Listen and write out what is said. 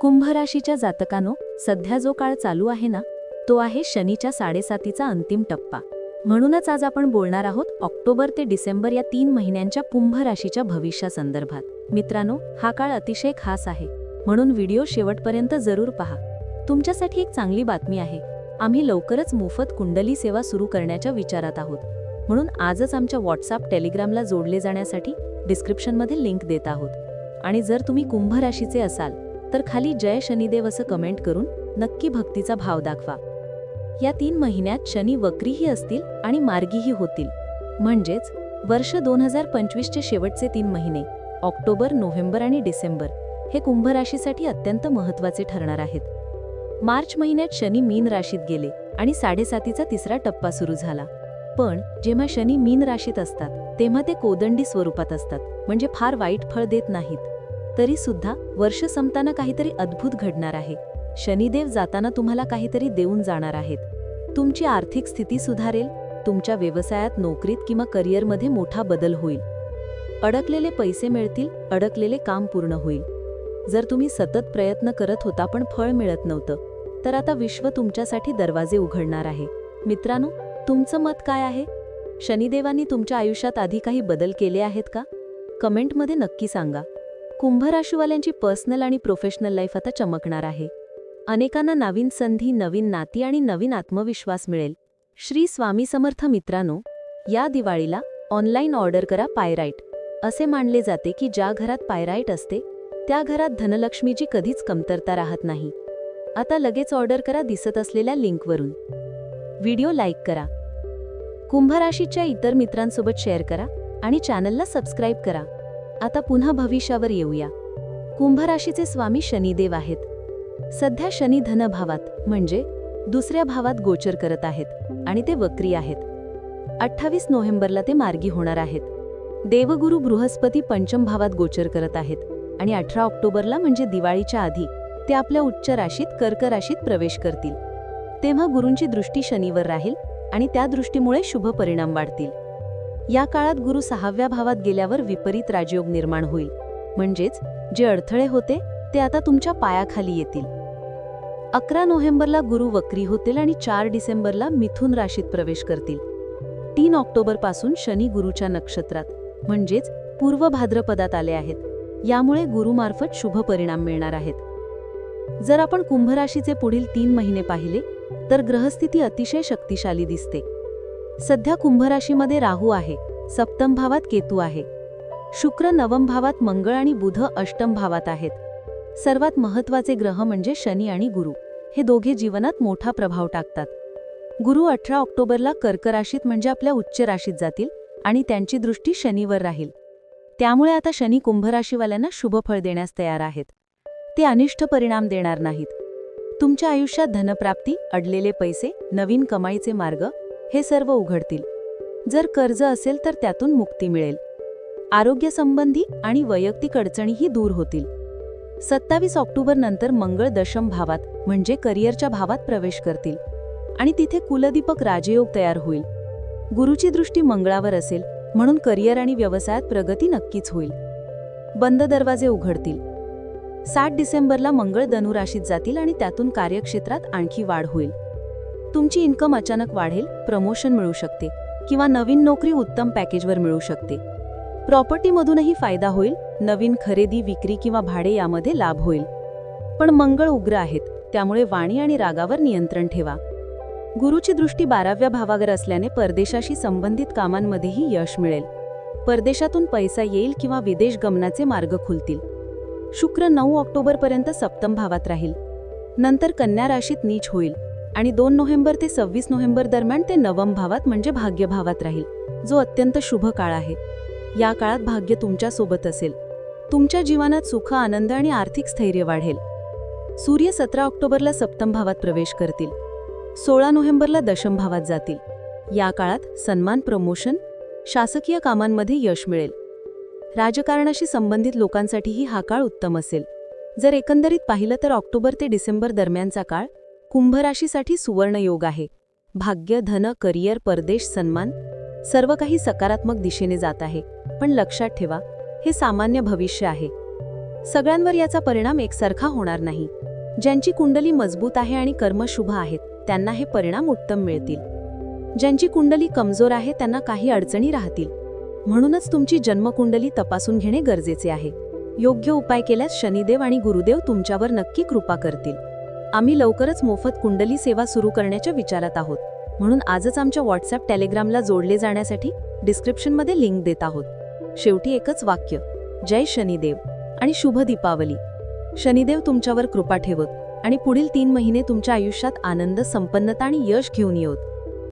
कुंभ राशीच्या जातकानो सध्या जो काळ चालू आहे ना तो आहे शनीच्या साडेसातीचा अंतिम टप्पा. म्हणूनच आज आपण बोलणार आहोत ऑक्टोबर ते डिसेंबर या तीन महिन्यांच्या कुंभ राशीच्या भविष्यासंदर्भात. मित्रांनो हा काळ अतिशय खास आहे. म्हणून व्हिडिओ शेवटपर्यंत जरूर पहा. तुमच्यासाठी एक चांगली बातमी आहे. आम्ही लवकरच मोफत कुंडली सेवा सुरू करण्याच्या विचारात आहोत. म्हणून आजच आमच्या व्हॉट्सअप टेलिग्रामला जोडले जाण्यासाठी डिस्क्रिप्शनमध्ये लिंक देत आहोत. आणि जर तुम्ही कुंभ राशीचे असाल तर खाली जय शनिदेव असं कमेंट करून नक्की भक्तीचा भाव दाखवा. या तीन महिन्यात शनी वक्रीही असतील आणि मार्गीही होतील. म्हणजेच वर्ष दोन हजार पंचवीसचे शेवटचे तीन महिने ऑक्टोबर नोव्हेंबर आणि डिसेंबर हे कुंभ राशीसाठी अत्यंत महत्त्वाचे ठरणार आहेत. मार्च महिन्यात शनी मीन राशीत गेले आणि साडेसातीचा तिसरा टप्पा सुरू झाला. पण जेव्हा शनी मीन राशीत असतात तेव्हा ते कोदंडी स्वरूपात असतात म्हणजे फार वाईट फळ देत नाहीत. तरी सुद्धा वर्ष संपताना काहीतरी अद्भुत घडणार आहे. शनिदेव जाताना तुम्हाला काहीतरी देऊन जाणार आहेत. तुमची आर्थिक स्थिती सुधारेल तुमच्या व्यवसायात नोकरीत किंवा करिअरमध्ये मोठा बदल होईल. अडकलेले पैसे मिळतील अडकलेले काम पूर्ण होईल. जर तुम्ही सतत प्रयत्न करत होता पण फळ मिळत नव्हतं तर आता विश्व तुमच्यासाठी दरवाजे उघडणार आहे. मित्रांनो तुमचं मत काय आहे? शनिदेवांनी तुमच्या आयुष्यात आधी काही बदल केले आहेत का? कमेंटमध्ये नक्की सांगा. कुंभ राशीवाल्यांची पर्सनल आणि प्रोफेशनल लाईफ आता चमकणार आहे. अनेकांना नवीन संधी नवीन नाती आणि नवीन आत्मविश्वास मिळेल. श्री स्वामी समर्थ मित्रांनो या दिवाळीला ऑनलाईन ऑर्डर करा पायराईट. असे मानले जाते की ज्या घरात पायराईट असते त्या घरात धनलक्ष्मीची कधीच कमतरता राहत नाही. आता लगेच ऑर्डर करा दिसत असलेल्या लिंकवरून. व्हिडिओ लाईक करा. कुंभराशीच्या इतर मित्रांसोबत शेअर करा आणि चॅनलला सबस्क्राईब करा. आता पुन्हा भविष्यावर येऊया. कुंभ राशीचे स्वामी शनिदेव आहेत. सध्या शनी धन भावात म्हणजे दुसऱ्या भावात गोचर करत आहेत आणि ते वक्री आहेत. अठ्ठावीस नोव्हेंबरला ते मार्गी होणार आहेत. देवगुरु बृहस्पती पंचम भावात गोचर करत आहेत आणि अठरा ऑक्टोबरला म्हणजे दिवाळीच्या आधी ते आपल्या उच्च राशीत कर्क राशीत प्रवेश करतील. तेव्हा गुरूंची दृष्टी शनीवर राहील आणि त्या दृष्टीमुळे शुभ परिणाम वाढतील. या काळात गुरु सहाव्या भावात गेल्यावर विपरीत राजयोग निर्माण होईल. म्हणजेच जे अडथळे होते ते आता तुमच्या पायाखाली येतील. अकरा नोव्हेंबरला गुरु वक्री होतील आणि चार डिसेंबरला मिथुन राशीत प्रवेश करतील. तीन ऑक्टोबरपासून शनी गुरुच्या नक्षत्रात म्हणजेच पूर्व भाद्रपदात आले आहेत. यामुळे गुरुमार्फत शुभ परिणाम मिळणार आहेत. जर आपण कुंभराशीचे पुढील तीन महिने पाहिले तर ग्रहस्थिती अतिशय शक्तिशाली दिसते. सध्या कुंभराशीमध्ये राहू आहे सप्तम भावात केतू आहे. शुक्र नवम भावात मंगळ आणि बुध अष्टम भावात आहेत. सर्वात महत्त्वाचे ग्रह म्हणजे शनी आणि गुरु. हे दोघे जीवनात मोठा प्रभाव टाकतात. गुरु अठरा ऑक्टोबरला कर्क राशीत म्हणजे आपल्या उच्च राशीत जातील आणि त्यांची दृष्टी शनीवर राहील. त्यामुळे आता शनी कुंभराशीवाल्यांना शुभफळ देण्यास तयार आहेत. ते अनिष्ट परिणाम देणार नाहीत. तुमच्या आयुष्यात धनप्राप्ती अडलेले पैसे नवीन कमाईचे मार्ग हे सर्व उघडतील. जर कर्ज असेल तर त्यातून मुक्ती मिळेल. आरोग्यसंबंधी आणि वैयक्तिक अडचणीही दूर होतील. सत्तावीस ऑक्टोबर नंतर मंगळ दशम भावात म्हणजे करिअरच्या भावात प्रवेश करतील. आणि तिथे कुलदीपक राजयोग तयार होईल. गुरुची दृष्टी मंगळावर असेल म्हणून करिअर आणि व्यवसायात प्रगती नक्कीच होईल. बंद दरवाजे उघडतील. सात डिसेंबरला मंगळ धनुराशीत जातील आणि त्यातून कार्यक्षेत्रात आणखी वाढ होईल. तुमची इन्कम अचानक वाढेल प्रमोशन मिळू शकते किंवा नवीन नोकरी उत्तम पॅकेजवर मिळू शकते. प्रॉपर्टीमधूनही फायदा होईल नवीन खरेदी विक्री किंवा भाडे यामध्ये लाभ होईल. पण मंगळ उग्र आहेत त्यामुळे वाणी आणि रागावर नियंत्रण ठेवा. गुरुची दृष्टी बाराव्या भावावर असल्याने परदेशाशी संबंधित कामांमध्येही यश मिळेल. परदेशातून पैसा येईल किंवा विदेश गमनाचे मार्ग खुलतील. शुक्र नऊ ऑक्टोबरपर्यंत सप्तम भावात राहील. नंतर कन्या राशीत नीच होईल. आणि दोन नोव्हेंबर ते सव्वीस नोव्हेंबर दरम्यान ते नवम भावात म्हणजे भाग्यभावात राहील. जो अत्यंत शुभ काळ आहे. या काळात भाग्य तुमच्यासोबत असेल. तुमच्या जीवनात सुख आनंद आणि आर्थिक स्थैर्य वाढेल. सूर्य सतरा ऑक्टोबरला सप्तम भावात प्रवेश करतील. सोळा नोव्हेंबरला दशम भावात जातील. या काळात सन्मान प्रमोशन शासकीय कामांमध्ये यश मिळेल. राजकारणाशी संबंधित लोकांसाठीही हा काळ उत्तम असेल. जर एकंदरीत पाहिलं तर ऑक्टोबर ते डिसेंबर दरम्यानचा काळ कुंभराशीसाठी सुवर्णयोग आहे. भाग्य धन करिअर परदेश सन्मान सर्व काही सकारात्मक दिशेने जात आहे. पण लक्षात ठेवा हे सामान्य भविष्य आहे. सगळ्यांवर याचा परिणाम एकसारखा होणार नाही. ज्यांची कुंडली मजबूत आहे आणि कर्म शुभ आहेत त्यांना हे परिणाम उत्तम मिळतील. ज्यांची कुंडली कमजोर आहे त्यांना काही अडचणी राहतील. म्हणूनच तुमची जन्मकुंडली तपासून घेणे गरजेचे आहे. योग्य उपाय केल्यास शनिदेव आणि गुरुदेव तुमच्यावर नक्की कृपा करतील. आम्ही लवकरच मोफत कुंडली सेवा सुरू करण्याच्या विचारात आहोत. म्हणून आजच आमच्या व्हॉट्सअप टेलिग्रामला जोडले जाण्यासाठी डिस्क्रिप्शनमध्ये लिंक देत आहोत. शेवटी एकच वाक्य जय शनिदेव आणि शुभ दीपावली. शनिदेव तुमच्यावर कृपा ठेवत आणि पुढील तीन महिने तुमच्या आयुष्यात आनंद संपन्नता आणि यश घेऊन येऊत